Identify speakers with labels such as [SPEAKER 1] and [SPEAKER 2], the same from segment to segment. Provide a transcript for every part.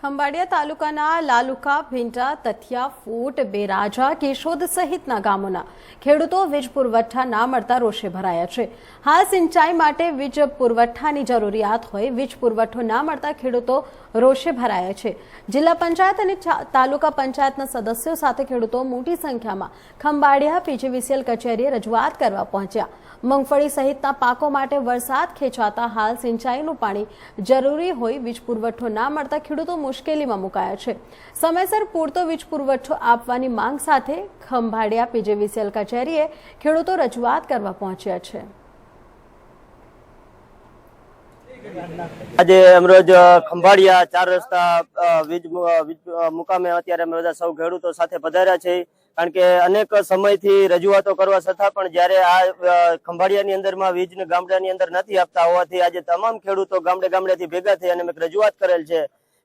[SPEAKER 1] ખંભાળિયા તાલુકાના લાલુકા ભીંટા તથિયા, ફૂટ, બેરાજા, કેશોદ સહિતના ગામોના ખેડૂતો વીજ પુરવઠા ના મળતા રોષે ભરાયા છે. હાલ સિંચાઈ માટે વીજ પુરવઠાની જરૂરિયાત હોય, વીજ પુરવઠો ના મળતા ખેડૂતો રોષે ભરાયા છે. જિલ્લા પંચાયત અને તાલુકા પંચાયતના સદસ્યો સાથે ખેડૂતો મોટી સંખ્યામાં ખંભાળિયા, પીજીવીસીએલ કચેરીએ રજૂઆત કરવા પહોંચ્યા. મગફળી સહિતના પાકો માટે વરસાદ ખેંચાતા હાલ સિંચાઈનું પાણી જરૂરી હોય, વીજ પુરવઠો ના મળતા ખેડૂતો મુશ્કેલીમાં મુકાયા છે. સમયસર પૂરતો વીજ પુરવઠો આપવાની માંગ સાથે ખંભાળિયા પીજેવીસીએલ કચેરીએ ખેડૂતો રજૂઆત કરવા પહોંચ્યા છે.
[SPEAKER 2] આજે અમરોજ ખંભાળિયા ચાર રસ્તા વીજ મુકામે અત્યારે અમે સૌ ખેડૂતો સાથે પધાર્યા છે. કારણ કે અનેક સમયથી રજૂઆતો કરવા છતાં પણ જ્યારે આ ખંભાળિયાની અંદરમાં વીજ ગામડાની અંદર નથી આપતા હોવાથી આજે તમામ ખેડૂતો ગામડે ગામડેથી ભેગા થઈ અને રજૂઆત કરેલ છે.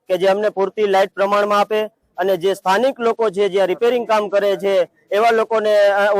[SPEAKER 2] કે જે અમને પૂરતી લાઇટ પ્રમાણમાં આપે અને જે સ્થાનિક લોકો છે, જે રિપેરિંગ કામ કરે છે, એવા લોકોને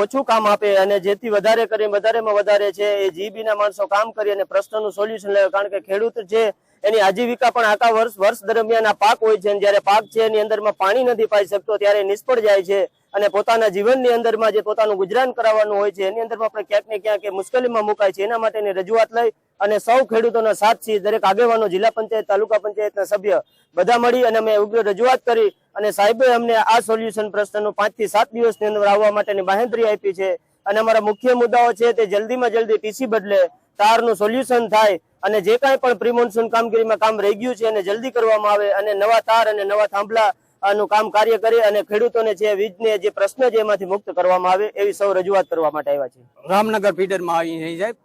[SPEAKER 2] ઓછું કામ આપે અને જેથી વધારે કરી વધારેમાં વધારે છે, એ જીબી ના માણસો કામ કરી અને પ્રશ્નનું સોલ્યુશન લાવે. કારણ કે ખેડૂત છે, એની આજીવિકા પણ આખા વર્ષ વર્ષ દરમિયાન આ પાક હોય છે અને જ્યારે પાક છે, એની અંદરમાં પાણી નથી પાઈ શકતો, ત્યારે નિષ્ફળ જાય છે. અને પોતાના જીવનની અંદરમાં જે પોતાનું ગુજરાન કરાવવાનું હોય છે, એની અંદરમાં આપણે ક્યાંક ને ક્યાંક મુશ્કેલીમાં મુકાય છે. એના માટેની રજૂઆત લઈ અને સૌ ખેડૂતોના સાથથી દરેક આગેવાનો, જિલ્લા પંચાયત, તાલુકા પંચાયતના સભ્ય બધા મળી અને અમે ઉગ્ર રજૂઆત કરી અને સાહેબે અમને આ સોલ્યુશન પ્રશ્નનું પાંચથી સાત દિવસની અંદર આવવા માટેની બાહેંધરી આપી છે. અને અમારા મુખ્ય મુદ્દાઓ છે તે જલ્દીમાં જલ્દી ટીસી બદલે, તારનું સોલ્યુશન થાય અને જે કાંઈ પણ પ્રિમોન્સૂન કામગીરીમાં કામ રહી ગયું છે એને જલ્દી કરવામાં આવે અને નવા તાર અને નવા થાંભલા નું કામ કાર્ય કરી અને ખેડૂતોને જે વીજને જે પ્રશ્ન છે એમાંથી મુક્ત કરવામાં આવે એવી સૌ રજૂઆત કરવા માટે આવ્યા છે.
[SPEAKER 3] રામનગર ફીડરમાં આવી છે સાહેબ.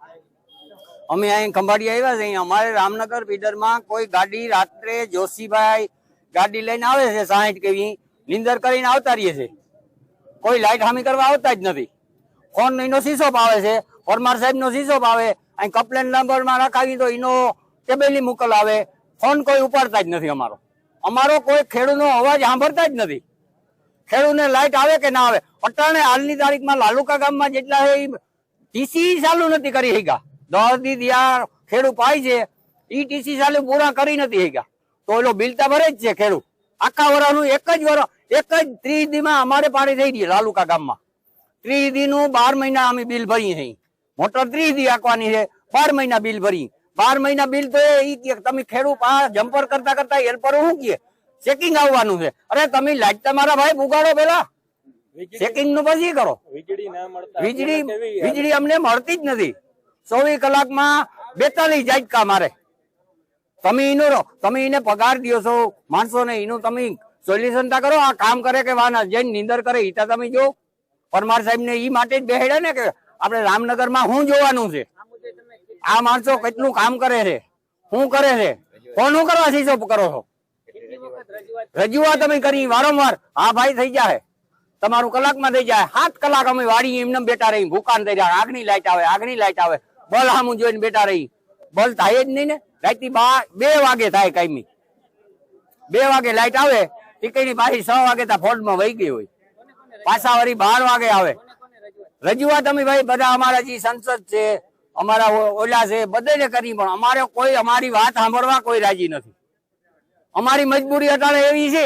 [SPEAKER 3] અમે અહીં ખંભાળી આવ્યા છે અમારે રામનગર ફીડરમાં કોઈ ગાડી રાત્રે જોશીભાઈ ગાડી લઈને આવે છે સાહીઠ કેવી. નિંદર કરીને આવતા રહીએ છે કોઈ લાઇટ હામી કરવા આવતા જ નથી. ફોન એનો શીશો આવે છે? ફોરમાર સાહેબ નો શીશો આવે? અહીં કમ્પ્લેન નંબરમાં રખાવી તો એનો ટેબેલી મોકલ આવે. ફોન કોઈ ઉપાડતા જ નથી અમારો. અમારો કોઈ ખેડૂતનો અવાજ સાંભળતા જ નથી. ખેડૂતને લાઈટ આવે કે ના આવે? અટાણે હાલની તારીખમાં લાલુકા ગામમાં જેટલા એ ટીસી ચાલુ નથી કરી શક્યા. દસ દી દિયા ખેડૂત પાય છે. ઈ ટીસી ચાલુ પૂરા કરી નથી શક્યા. તો એલો બિલ તો ભરે જ છે ખેડૂત. આખા વરાનું એક જ વર એક જ ત્રીસમાં અમારે પાણી થઈ ગઈ લાલુકા ગામમાં. ત્રીસ દી નું બાર મહિના અમે બિલ ભરી છીએ. મોટર ત્રીસ દી આંકવાની છે. બાર મહિના બિલ ભરી બાર મહિના બિલ તો એ કે તમે ખેડૂત આ જમ્પર કરતા કરતા હેલ્પર શું કહે? ચેકિંગ આવવાનું છે. અરે તમે લાઈટ તમારા ભાઈ ઉગાડો પેલા. ચેકિંગનું પછી કરો. વીજળી વીજળી અમને મળતી જ નથી. ચોવીસ કલાકમાં બેતાલીસ જાજકા મારે. તમે એનો રહો. તમે એને પગાર દો છો. માણસો ને એનું તમે સોલ્યુશન તા કરો. આ કામ કરે કે વાના. જઈને નિંદર કરે ઈ તમે જો. પરમાર સાહેબ ને એ માટે જ બેહેડે ને કે આપણે રામનગરમાં શું જોવાનું છે? આ માણસો કેટલું કામ કરે છે? શું કરે છે? કોનું કરવા શીશો કરો છો? રજૂઆત અમે કરી વારંવાર. હા ભાઈ, થઈ જાય તમારું કલાકમાં થઈ જાય સાત કલાક અમે વાડી એમને બેઠા રહી. ભૂકાન થઈ જાય આગની લાઈટ આવે, આગની લાઈટ આવે. બલ હામું જોઈને બેઠા રહી. બલ થાય જ નહીં ને. રાત બા, બે વાગે થાય કાયમી. બે વાગે લાઈટ આવે. ટીકડી પાછી છ વાગે તા ફોર્ડમાં વહી ગઈ હોય. પાછા વળી બાર વાગે આવે. રજૂઆત અમે ભાઈ, બધા અમારા જે સંસદ છે અમારા ઓલા છે બધાને કરી, પણ અમારે કોઈ, અમારી વાત સાંભળવા કોઈ રાજી નથી. અમારી મજબૂરી અટાણે એવી છે,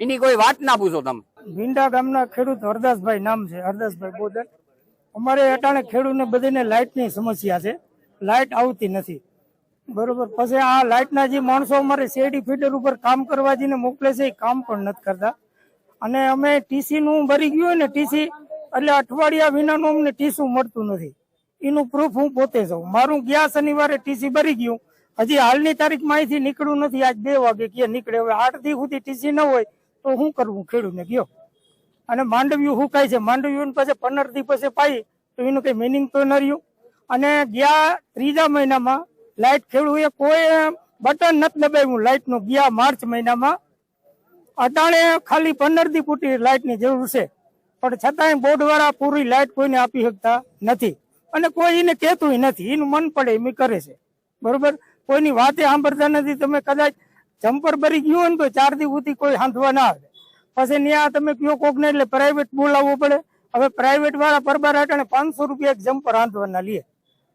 [SPEAKER 3] એની કોઈ વાત ના પૂછો તમે.
[SPEAKER 4] ભીંડા ગામના ખેડૂત હરદાસભાઈ નામ છે, હરદાસભાઈ બોદર. અમારે અટાણે ખેડૂતને બધાને લાઇટની સમસ્યા છે, લાઇટ આવતી નથી. બરોબર, પછી આ લાઇટના જે માણસો અમારે શેરડી ફીડર ઉપર કામ કરવા જઈને મોકલે છે, એ કામ પણ નથી કરતા. અને અમે ટીસી નું ભરી ગયું હોય ને, ટીસી, એટલે અઠવાડિયા વિનાનું અમને ટીસું મળતું નથી. એનું પ્રૂફ હું પોતે જાઉં. મારું ગયા શનિવારે ટીસી ભરી ગયું. હજી હાલની તારીખમાં અહીંથી નીકળવું નથી. આજ બે વાગે કે નીકળે. હવે આઠ દી સુધી ટીસી ન હોય તો શું કરવું ખેડૂતને ગયો. અને માંડવ્યું શું કાય છે? માંડવ્યું પછી પંદર દી પછી પાઈ. તો એનું કઈ મિનિંગ તો ન રહ્યું. અને ગયા ત્રીજા મહિનામાં લાઇટ ખેડૂએ કોઈ બટન નથી દબાવ્યું. લાઇટનું ગયા માર્ચ મહિનામાં અટાણે ખાલી પંદર દી ફૂટી લાઇટની જરૂર છે. પણ છતાંય બોર્ડ વાળા પૂરી લાઇટ કોઈને આપી શકતા નથી. અને કોઈ એને કહેતું નથી. એનું મન પડે, એમ કરે છે. બરોબર? કોઈની વાતે સાંભળતા નથી. તમે કદાચ જમ્પર ભરી ગયું હોય ને તો ચાર દી સુધી કોઈ સાંધવા ના આવે. પછી ત્યાં તમે કયો કોક ને એટલે પ્રાઇવેટ બોલાવવું પડે. હવે પ્રાઇવેટ વાળા પરબાર અટાણે પાંચસો રૂપિયા એક જમ્પર હાંધવાના લે.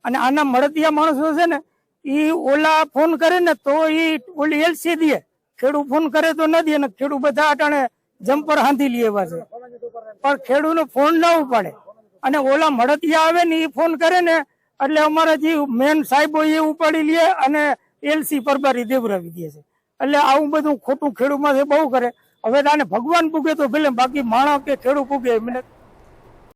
[SPEAKER 4] અને આના મળતિયા માણસો છે ને એ ઓલા ફોન કરે ને તો એ ઓલી એલસી દે. ખેડૂત ફોન કરે તો ન દે ને ખેડૂત બધા અટાણે જમ્પર હાંધી લે એવા છે. પણ ખેડૂતનો ફોન ના ઉપાડે અને ઓલા મળતિયા આવે ને એ ફોન કરે ને, એટલે અમારા જે મેન સાહેબો એ ઉપાડી લે અને એલસી પરબારી દેવરાવી દે છે. એટલે આવું બધું ખોટું ખેડૂતમાં બહુ કરે. હવે તાને ભગવાન પૂગે તો ભલે બાકી માણસ કે ખેડૂત પૂગે મને